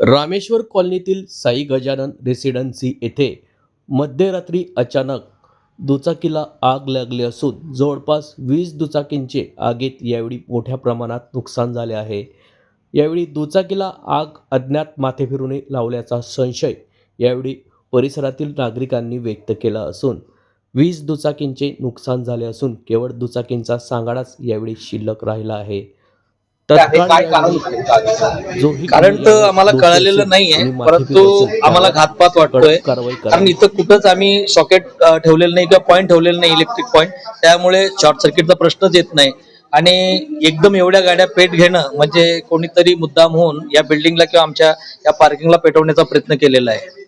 रामेश्वर कॉलनीतील साई गजानन रेसिडेन्सी येथे मध्यरात्री अचानक दुचाकीला आग लागली असून जवळपास वीस दुचाकींचे आगीत यावेळी मोठ्या प्रमाणात नुकसान झाले आहे. यावेळी दुचाकीला आग अज्ञात माथेफिरूने लावल्याचा संशय यावेळी परिसरातील नागरिकांनी व्यक्त केला असून वीस दुचाकींचे नुकसान झाले असून केवळ दुचाकींचा सांगाडाच यावेळी शिल्लक राहिला आहे. कारण तर आम्हाला कळालेलं नाहीये परंतु आम्हाला घातपात वाटतोय. कारण इथं कुठंच आम्ही सॉकेट ठेवलेलं नाही किंवा पॉईंट ठेवलेलं नाही इलेक्ट्रिक पॉईंट त्यामुळे शॉर्ट सर्किटचा प्रश्नच येत नाही. आणि एकदम एवढ्या गाड्या पेट घेणं म्हणजे कोणीतरी मुद्दाम होऊन या बिल्डिंगला किंवा आमच्या या पार्किंगला पेटवण्याचा प्रयत्न केलेला आहे.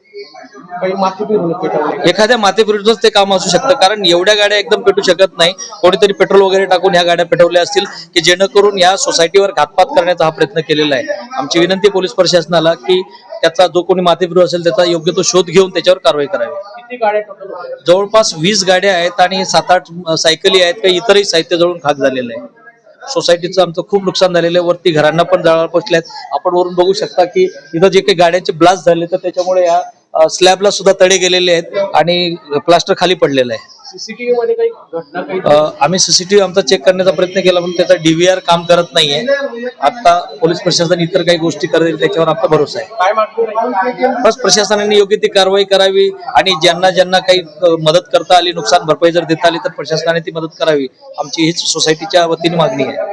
एखाद्या माथेफिरूचंच ते काम असू शकतं. कारण एवढ्या गाड्या एकदम पेटू शकत नाही. कोणीतरी पेट्रोल वगैरे टाकून ह्या गाड्या पेटवल्या असतील की जेणेकरून या सोसायटीवर घातपात करण्याचा हा प्रयत्न केलेला आहे. आमची विनंती पोलीस प्रशासनाला की त्याचा जो कोणी माथेफिरू असेल त्याचा योग्य तो शोध घेऊन त्याच्यावर कारवाई करावी. जवळपास वीस गाड्या आहेत आणि सात आठ सायकली आहेत काही इतरही साहित्य जळून खाक झालेलं आहे सोसायटीचं आमचं खूप नुकसान झालेलं आहे. वरती घरांना पण जळाला पोचले आहेत आपण वरून बघू शकता की इथं जे काही गाड्यांचे ब्लास्ट झाले तर त्याच्यामुळे या स्लॅबला सुद्धा तडे गेलेले आहेत आणि प्लास्टर खाली पडलेलं आहे. सीसीटीव्ही मध्ये काही घटना काही अ, आम्ही सीसीटीव्ही आमचा चेक करण्याचा प्रयत्न केला पण त्याचा डीव्हीआर काम करत नाहीये. आता पोलीस प्रशासन इतर काही गोष्टी करेल त्याच्यावर आपला भरोसा आहे? बस प्रशासनाने योग्य ती कारवाई करावी आणि ज्यांना ज्यांना काही मदत करता आली नुकसान भरपाई जर देता आली तर प्रशासनाने ती मदत करावी. आमची हीच सोसायटीच्या वतीने मागणी आहे.